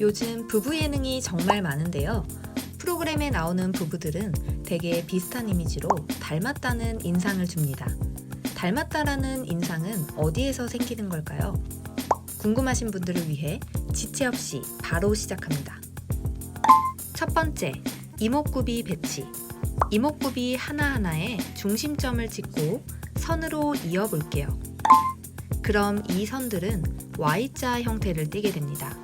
요즘 부부 예능이 정말 많은데요. 프로그램에 나오는 부부들은 대개 비슷한 이미지로 닮았다는 인상을 줍니다. 닮았다라는 인상은 어디에서 생기는 걸까요? 궁금하신 분들을 위해 지체 없이 바로 시작합니다. 첫 번째, 이목구비 배치. 이목구비 하나하나에 중심점을 찍고 선으로 이어볼게요. 그럼 이 선들은 Y자 형태를 띠게 됩니다.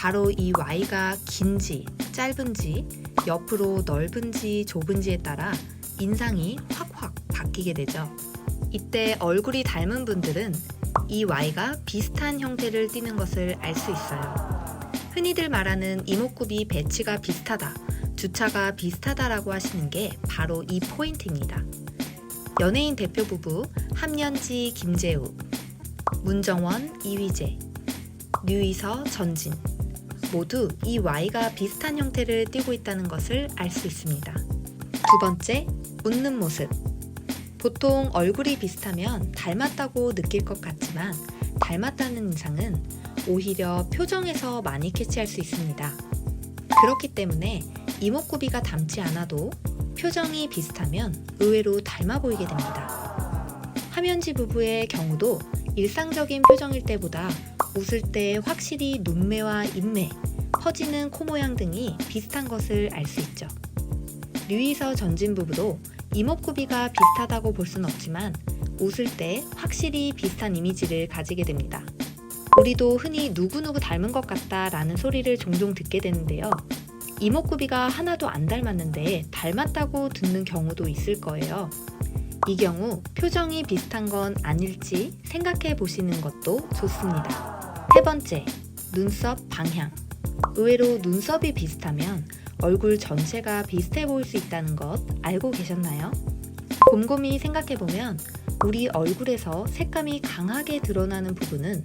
바로 이 Y가 긴지, 짧은지, 옆으로 넓은지, 좁은지에 따라 인상이 확확 바뀌게 되죠. 이때 얼굴이 닮은 분들은 이 Y가 비슷한 형태를 띠는 것을 알 수 있어요. 흔히들 말하는 이목구비 배치가 비슷하다, 주차가 비슷하다라고 하시는 게 바로 이 포인트입니다. 연예인 대표 부부 함연지, 김재우, 문정원, 이휘재, 류이서, 전진 모두 이 Y가 비슷한 형태를 띠고 있다는 것을 알 수 있습니다. 두 번째, 웃는 모습. 보통 얼굴이 비슷하면 닮았다고 느낄 것 같지만 닮았다는 인상은 오히려 표정에서 많이 캐치할 수 있습니다. 그렇기 때문에 이목구비가 닮지 않아도 표정이 비슷하면 의외로 닮아 보이게 됩니다. 함연지 부부의 경우도 일상적인 표정일 때보다 웃을 때 확실히 눈매와 입매, 퍼지는 코 모양 등이 비슷한 것을 알 수 있죠. 류이서 전진 부부도 이목구비가 비슷하다고 볼 순 없지만 웃을 때 확실히 비슷한 이미지를 가지게 됩니다. 우리도 흔히 누구누구 닮은 것 같다 라는 소리를 종종 듣게 되는데요. 이목구비가 하나도 안 닮았는데 닮았다고 듣는 경우도 있을 거예요. 이 경우 표정이 비슷한 건 아닐지 생각해 보시는 것도 좋습니다. 세 번째, 눈썹 방향. 의외로 눈썹이 비슷하면 얼굴 전체가 비슷해 보일 수 있다는 것 알고 계셨나요? 곰곰이 생각해 보면 우리 얼굴에서 색감이 강하게 드러나는 부분은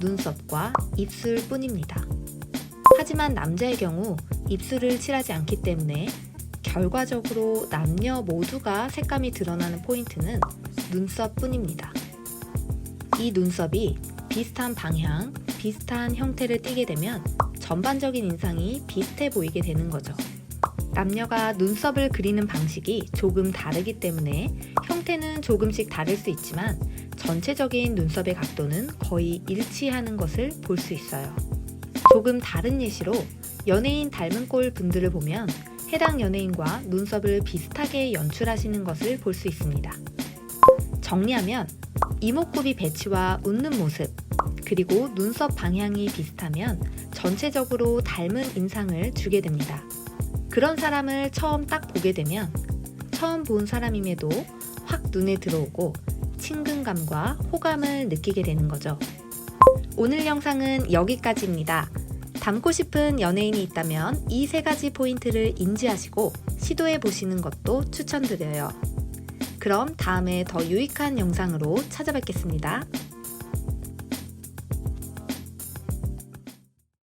눈썹과 입술 뿐입니다. 하지만 남자의 경우 입술을 칠하지 않기 때문에 결과적으로 남녀 모두가 색감이 드러나는 포인트는 눈썹 뿐입니다. 이 눈썹이 비슷한 방향, 비슷한 형태를 띠게 되면 전반적인 인상이 비슷해 보이게 되는 거죠. 남녀가 눈썹을 그리는 방식이 조금 다르기 때문에 형태는 조금씩 다를 수 있지만 전체적인 눈썹의 각도는 거의 일치하는 것을 볼 수 있어요. 조금 다른 예시로 연예인 닮은 꼴 분들을 보면 해당 연예인과 눈썹을 비슷하게 연출하시는 것을 볼 수 있습니다. 정리하면 이목구비 배치와 웃는 모습, 그리고 눈썹 방향이 비슷하면 전체적으로 닮은 인상을 주게 됩니다. 그런 사람을 처음 딱 보게 되면 처음 본 사람임에도 확 눈에 들어오고 친근감과 호감을 느끼게 되는 거죠. 오늘 영상은 여기까지입니다. 닮고 싶은 연예인이 있다면 이 세 가지 포인트를 인지하시고 시도해 보시는 것도 추천드려요. 그럼 다음에 더 유익한 영상으로 찾아뵙겠습니다.